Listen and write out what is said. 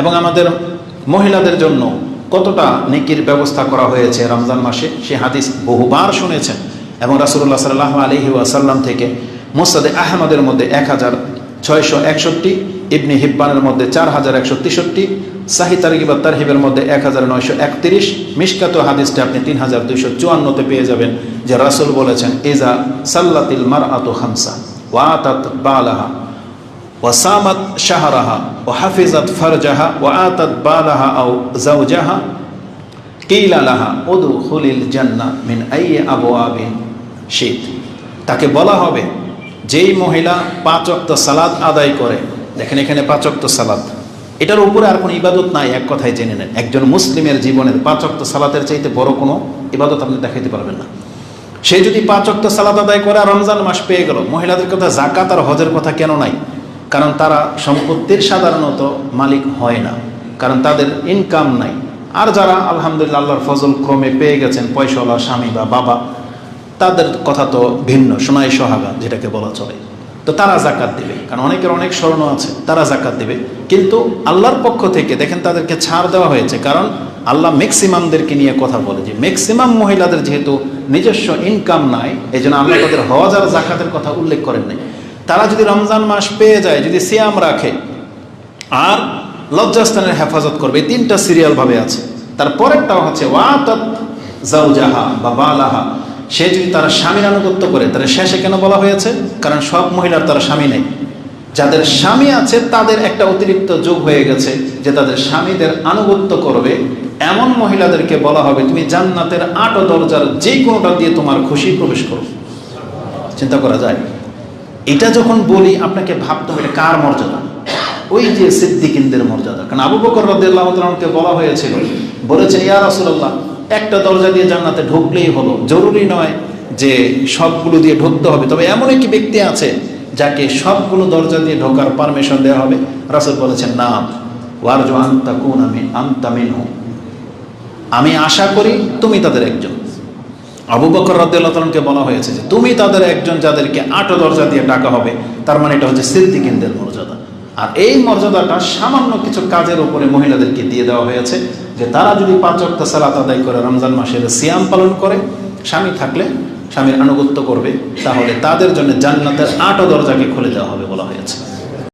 এবং আমাদের মহিলাদের জন্য কতটা নেকির ব্যবস্থা করা হয়েছে রমজান মাসে? সে হাদিস বহুবার শুনেছেন। এবং রাসুল্লাহ সাল্লাহ আলহি ওয়াসাল্লাম থেকে মোসাদে আহমদের মধ্যে এক হাজার ছয়শো একষট্টি, ইবনি হিব্বানের মধ্যে চার হাজার একশো তেষট্টি, সাহি তারিকিবা তারহিবের মধ্যে এক হাজার নয়শো একত্রিশ মিসকাত হাদিসটা আপনি তিন হাজার দুইশো চুয়ান্নতে পেয়ে যাবেন যে রাসুল বলেছেন এজা সাল্লাতিল মার আতো হামসা ওয়াতাত বালাহা। ওয়াসামাত শাহরাহা ও হাফিজাত ফারজাহা ও আতাত বালাহা আও জাউজাহা কিলা লাহা ওদু খুলিল জান্না মিন আই আবু আবিন শীত তাকে বলা হবে, যেই মহিলা পাঁচ অক্ত সালাদ আদায় করে দেখেন এখানে পাঁচ অক্ত সালাদ এটার উপরে আর কোনো ইবাদত নাই, এক কথায় জেনে নেন। একজন মুসলিমের জীবনের পাঁচ অক্ত সালাতের চাইতে বড় কোনো ইবাদত আপনি দেখাইতে পারবেন না। সে যদি পাঁচ অক্ত সালাত আদায় করে রমজান মাস পেয়ে গেল, মহিলাদের কথা জাকাত আর হজের কথা কেন নাই? কারণ তারা সম্পত্তির সাধারণত মালিক হয় না। কারণ তাদের ইনকাম নাই। আর যারা আলহামদুলিল্লাহ আল্লাহর ফজল ক্রমে পেয়ে গেছেন, পয়সাওয়ালা স্বামী বা বাবা, তাদের কথা তো ভিন্ন, সোনাই সোহাগা যেটাকে বলা চলে। তো তারা জাকাত দিবে। কারণ অনেকের অনেক স্মরণ আছে, তারা জাকাত দিবে। কিন্তু আল্লাহর পক্ষ থেকে, দেখেন তাদেরকে ছাড় দেওয়া হয়েছে, কারণ আল্লাহ ম্যাক্সিমামদেরকে নিয়ে কথা বলে যে ম্যাক্সিমাম মহিলাদের যেহেতু নিজস্ব ইনকাম নাই এই জন্য আল্লাহ তাদের হজ আর জাকাতের কথা উল্লেখ করেন নাই। তারা যদি রমজান মাস পেয়ে যায়, যদি সিয়াম রাখে, আর লজ্জাস্থানের হেফাজত করবে, এই তিনটা সিরিয়াল ভাবে আছে। তারপরেরটাও হচ্ছে, ওয়াতাত জাউজাহা বা বালাহা। সে যদি তার স্বামীর আনুগত্য করে তাহলে শেষে কেন বলা হয়েছে? কারণ সব মহিলার তার স্বামী নেই। যাদের স্বামী আছে, তাদের একটা অতিরিক্ত যোগ হয়ে গেছে যে তাদের স্বামীদের আনুগত্য করবে। এমন মহিলাদেরকে বলা হবে, তুমি জান্নাতের আট দরজার যে কোনোটা দিয়ে তোমার খুশি প্রবেশ করো। চিন্তা করা যায়। এটা যখন বলি, আপনাকে ভাবতে হবে কার মর্যাদা? ওই যে সিদ্দিকিনদের মর্যাদা। কারণ আবু বকর রদাহকে বলা হয়েছিল, বলেছেন, ইয়া রাসুল্লাহ একটা দরজা দিয়ে জান্নাতে ঢুকলেই হলো। জরুরি নয় যে সবগুলো দিয়ে ঢুকতে হবে। তবে এমন একটি ব্যক্তি আছে, যাকে সবগুলো দরজা দিয়ে ঢোকার পারমিশন দেওয়া হবে। রাসুল বলেছেন, না, ওয়ারজু আন্তা কুন আমি আমি আশা করি তুমি তাদের একজন। আবু বকর রদ্দালকে বলা হয়েছে যে, তুমি তাদের একজন যাদেরকে আটো দরজা দিয়ে ডাকা হবে, তার মানে এটা হচ্ছে সিদ্দিকিনদের মর্যাদা। আর এই মর্যাদাটা সামান্য কিছু কাজের উপরে মহিলাদেরকে দিয়ে দেওয়া হয়েছে যে, তারা যদি পাঁচ অক্ট সালাত আদায় করে, রমজান মাসের সিয়াম পালন করে, স্বামী থাকলে স্বামীর আনুগত্য করবে, তাহলে তাদের জন্য জান্নাতের আটো দরজাকে খুলে দেওয়া হবে বলা হয়েছে।